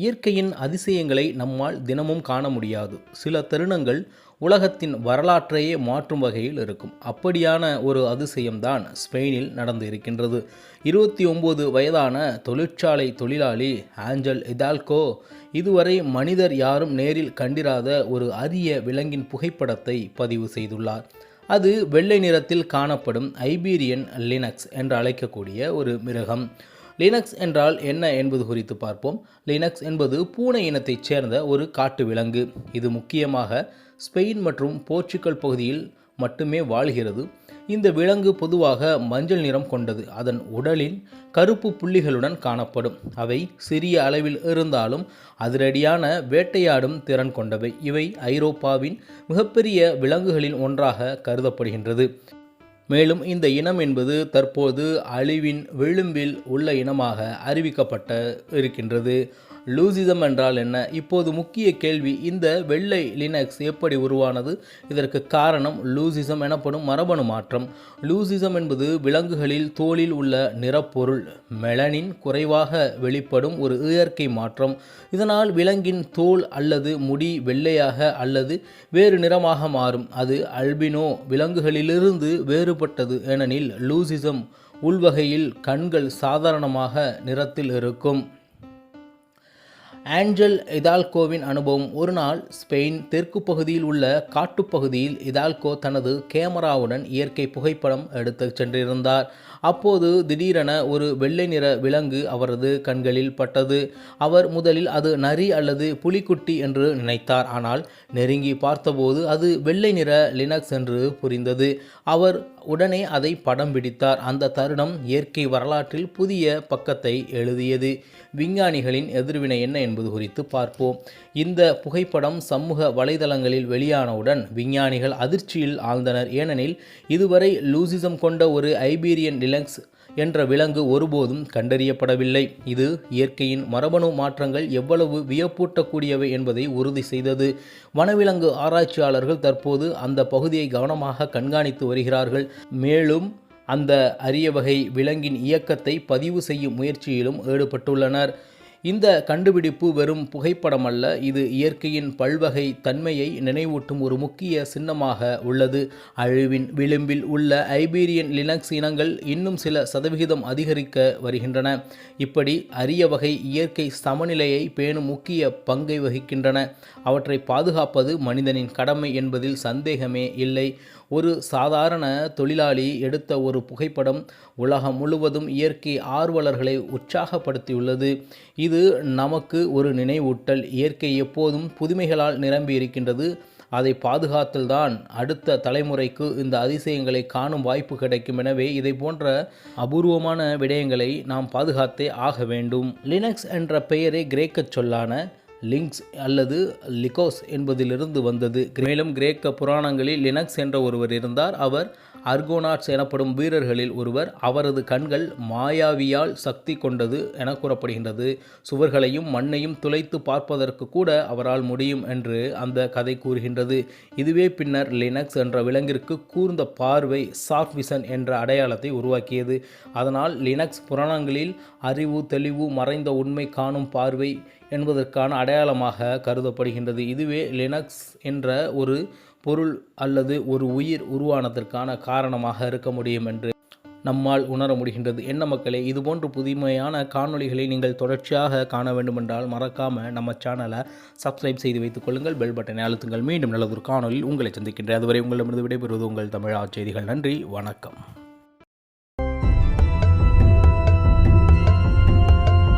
இயற்கையின் அதிசயங்களை நம்மால் தினமும் காண முடியாது. சில தருணங்கள் உலகத்தின் வரலாற்றையே மாற்றும் வகையில் இருக்கும். அப்படியான ஒரு அதிசயம்தான் ஸ்பெயினில் நடந்து இருக்கின்றது இருபத்தி ஒம்பது வயதான தொழிற்சாலை தொழிலாளி ஆஞ்சல் இதால்கோ இதுவரை மனிதர் யாரும் நேரில் கண்டிராத ஒரு அரிய விலங்கின் புகைப்படத்தை பதிவு செய்துள்ளார். அது வெள்ளை நிறத்தில் காணப்படும் ஐபீரியன் லினக்ஸ் என்று அழைக்கக்கூடிய ஒரு மிருகம். லினக்ஸ் என்றால் என்ன என்பது குறித்து பார்ப்போம். லினக்ஸ் என்பது பூனை இனத்தைச் சேர்ந்த ஒரு காட்டு விலங்கு. இது முக்கியமாக ஸ்பெயின் மற்றும் போர்ச்சுகல் பகுதியில் மட்டுமே வாழ்கிறது. இந்த விலங்கு பொதுவாக மஞ்சள் நிறம் கொண்டது. அதன் உடலின் கருப்பு புள்ளிகளுடன் காணப்படும். அவை சிறிய அளவில் இருந்தாலும் அதிரடியான வேட்டையாடும் திறன் கொண்டவை. இவை ஐரோப்பாவின் மிகப்பெரிய விலங்குகளில் ஒன்றாக கருதப்படுகின்றது. மேலும் இந்த இனம் என்பது தற்போது அழிவின் விளிம்பில் உள்ள இனமாக அறிவிக்கப்பட்ட இருக்கின்றது. லூசிசம் என்றால் என்ன? இப்போது முக்கிய கேள்வி இந்த வெள்ளை லினக்ஸ் எப்படி உருவானது? இதற்கு காரணம் லூசிசம் எனப்படும் மரபணு மாற்றம். லூசிசம் என்பது விலங்குகளில் தோலில் உள்ள நிறப்பொருள் மெலனின் குறைவாக வெளிப்படும் ஒரு இயற்கை மாற்றம். இதனால் விலங்கின் தோல் அல்லது முடி வெள்ளையாக அல்லது வேறு நிறமாக மாறும். அது அல்பினோ விலங்குகளிலிருந்து வேறுபட்டது ஏனெனில் லூசிசம் உள்வகையில் கண்கள் சாதாரணமாக நிறத்தில் இருக்கும். ஆஞ்சல் இதால்கோவின் அனுபவம். ஒரு நாள் ஸ்பெயின் தெற்கு பகுதியில் உள்ள காட்டுப்பகுதியில் இதால்கோ தனது கேமராவுடன் இயற்கை புகைப்படம் எடுத்து சென்றிருந்தார். அப்போது திடீரென ஒரு வெள்ளை நிற விலங்கு அவரது கண்களில் பட்டது. அவர் முதலில் அது நரி அல்லது புலிக்குட்டி என்று நினைத்தார். ஆனால் நெருங்கி பார்த்தபோது அது வெள்ளை நிற லினக்ஸ் என்று புரிந்தது. அவர் உடனே அதை படம் பிடித்தார். அந்த தருணம் இயற்கை வரலாற்றில் புதிய பக்கத்தை எழுதியது. விஞ்ஞானிகளின் எதிர்வினை என்ன என்பது குறித்து பார்ப்போம். இந்த புகைப்படம் சமூக வலைதளங்களில் வெளியானவுடன் விஞ்ஞானிகள் அதிர்ச்சியில் ஆழ்ந்தனர். ஏனெனில் இதுவரை லூசிசம் கொண்ட ஒரு ஐபீரியன் லிலங்ஸ் என்ற விலங்கு ஒருபோதும் கண்டறியப்படவில்லை. இது இயற்கையின் மரபணு மாற்றங்கள் எவ்வளவு வியப்பூட்டக்கூடியவை என்பதை உறுதி செய்தது. வனவிலங்கு ஆராய்ச்சியாளர்கள் தற்போது அந்த பகுதியை கவனமாக கண்காணித்து வருகிறார்கள். மேலும் அந்த அரிய வகை விலங்கின் இயக்கத்தை பதிவு செய்யும் முயற்சியிலும் ஈடுபட்டுள்ளனர். இந்த கண்டுபிடிப்பு வெறும் புகைப்படம் அல்ல இது இயற்கையின் பல்வகை தன்மையை நினைவூட்டும் ஒரு முக்கிய சின்னமாக உள்ளது. அழிவின் விளிம்பில் உள்ள ஐபீரியன் லினக்ஸ் இனங்கள் இன்னும் சில சதவிகிதம் அதிகரிக்க வருகின்றன. இப்படி அரிய வகை இயற்கை சமநிலையை பேணும் முக்கிய பங்கை வகிக்கின்றன. அவற்றை பாதுகாப்பது மனிதனின் கடமை என்பதில் சந்தேகமே இல்லை. ஒரு சாதாரண தொழிலாளி எடுத்த ஒரு புகைப்படம் உலகம் முழுவதும் இயற்கை ஆர்வலர்களை உற்சாகப்படுத்தியுள்ளது. இது நமக்கு ஒரு நினைவூட்டல். இயற்கை எப்போதும் புதுமைகளால் நிரம்பி இருக்கின்றது. அதை பாதுகாத்தல்தான் அடுத்த தலைமுறைக்கு இந்த அதிசயங்களை காணும் வாய்ப்பு கிடைக்கும். எனவே இதை போன்ற அபூர்வமான விடயங்களை நாம் பாதுகாத்தே ஆக வேண்டும். லினக்ஸ் என்ற பெயரே கிரேக்க சொல்லான லிங்க்ஸ் அல்லது லிகோஸ் என்பதிலிருந்து வந்தது. மேலும் கிரேக்க புராணங்களில் லினக்ஸ் என்ற ஒருவர் இருந்தார். அவர் அர்கோனாட்ஸ் எனப்படும் வீரர்களில் ஒருவர் அவரது கண்கள் மாயாவியால் சக்தி கொண்டது என கூறப்படுகின்றது. சுவர்களையும் மண்ணையும் துளைத்து பார்ப்பதற்கு கூட அவரால் முடியும் என்று அந்த கதை கூறுகின்றது. இதுவே பின்னர் லினக்ஸ் என்ற விலங்கிற்கு கூர்ந்த பார்வை சாஃப்ட் விசன் என்ற அடையாளத்தை உருவாக்கியது. அதனால் லினக்ஸ் புராணங்களில் அறிவு தெளிவு மறைந்த உண்மை காணும் பார்வை என்பதற்கான அடையாளமாக கருதப்படுகின்றது. இதுவே லினக்ஸ் என்ற ஒரு பொருள் அல்லது ஒரு உயிர் உருவானதற்கான காரணமாக இருக்க முடியும் என்று நம்மால் உணர முடிகின்றது. என்ன மக்களே இதுபோன்று புதுமையான காணொளிகளை நீங்கள் தொடர்ச்சியாக காண வேண்டுமென்றால் மறக்காமல் நம்ம சேனலை சப்ஸ்கிரைப் செய்து வைத்துக் கொள்ளுங்கள். பெல் பட்டனை அழுத்துங்கள். மீண்டும் நல்லதொரு காணொலியில் உங்களை சந்திக்கின்றேன். அதுவரை உங்களிடமிருந்து விடைபெறுவது உங்கள் தமிழ் செய்திகள். நன்றி. வணக்கம்.